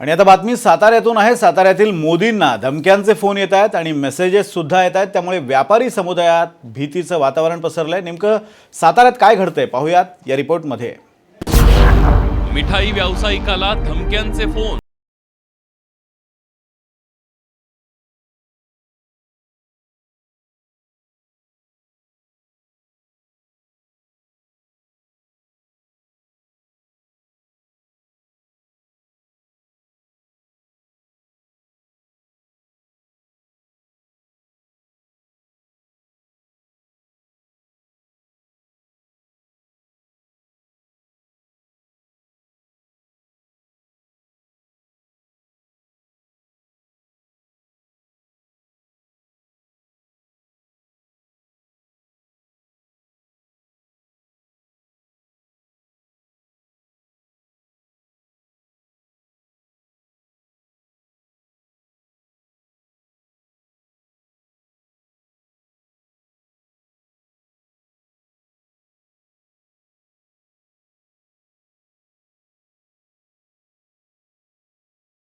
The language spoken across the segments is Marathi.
आणि आता बातमी साताऱ्यातून आहे. साताऱ्यातील मोदींना धमक्यांचे फोन येत आहेत आणि मेसेजेस सुद्धा येत आहेत. त्यामुळे व्यापारी समुदायात भीतीचं वातावरण पसरलंय. नेमकं साताऱ्यात काय घडतंय पाहूयात या रिपोर्टमध्ये मिठाई व्यावसायिकाला धमक्यांचे फोन.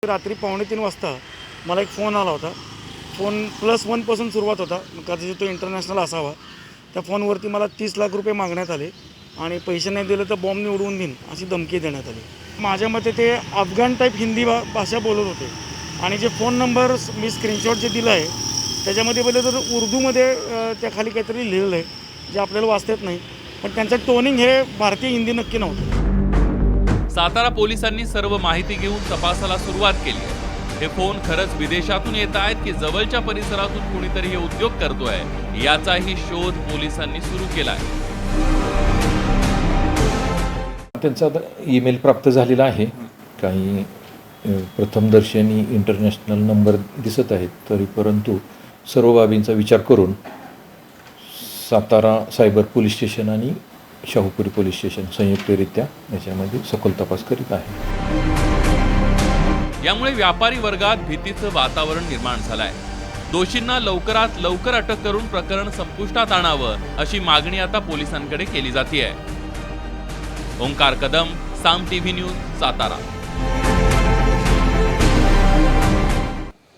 रात्री पावणे तीन वाजता मला एक फोन आला होता. फोन प्लस वनपासून सुरुवात होता. कदाचित तो इंटरनॅशनल असावा. त्या फोनवरती मला तीस लाख रुपये मागण्यात आले आणि पैसे नाही दिले तर बॉम्ब निवडून देईन अशी धमकी देण्यात आली. माझ्या मते ते अफगाण टाईप हिंदी भा भाषा बोलत होते. आणि जे फोन नंबर मी स्क्रीनशॉट जे दिलं आहे त्याच्यामध्ये बोलले तर उर्दूमध्ये त्या खाली काहीतरी लिहिलेलं आहे जे आपल्याला वाचता येत नाही. पण त्यांचं टोनिंग हे भारतीय हिंदी नक्की नव्हतं. सातारा पोलिसांनी सर्व माहिती घेऊन तपासाला सुरुवात केली हे फोन खरंच विदेशातून येत आहेत की जवळच्या परिसरातून कुणीतरी हे उद्योग करतोय याचाही शोध पोलिसांनी सुरू केला आहे. त्यांचा ईमेल प्राप्त झालेला आहे. काही प्रथमदर्शनी इंटरनॅशनल नंबर दिसत आहेत तरी परंतु सर्व बाबींचा विचार करून सातारा सायबर पोलीस स्टेशन आणि शाहूपुरी पोलीस स्टेशन संयुक्तरित्या याच्यामध्ये सखोल तपास करीत आहे. यामुळे व्यापारी वर्गात भीतीचं वातावरण निर्माण झालंय. दोषींना लवकरात लवकर अटक करून प्रकरण संपुष्टात आणावं अशी मागणी आता पोलिसांकडे केली जाते ओंकार कदम साम टीव्ही न्यूज सातारा.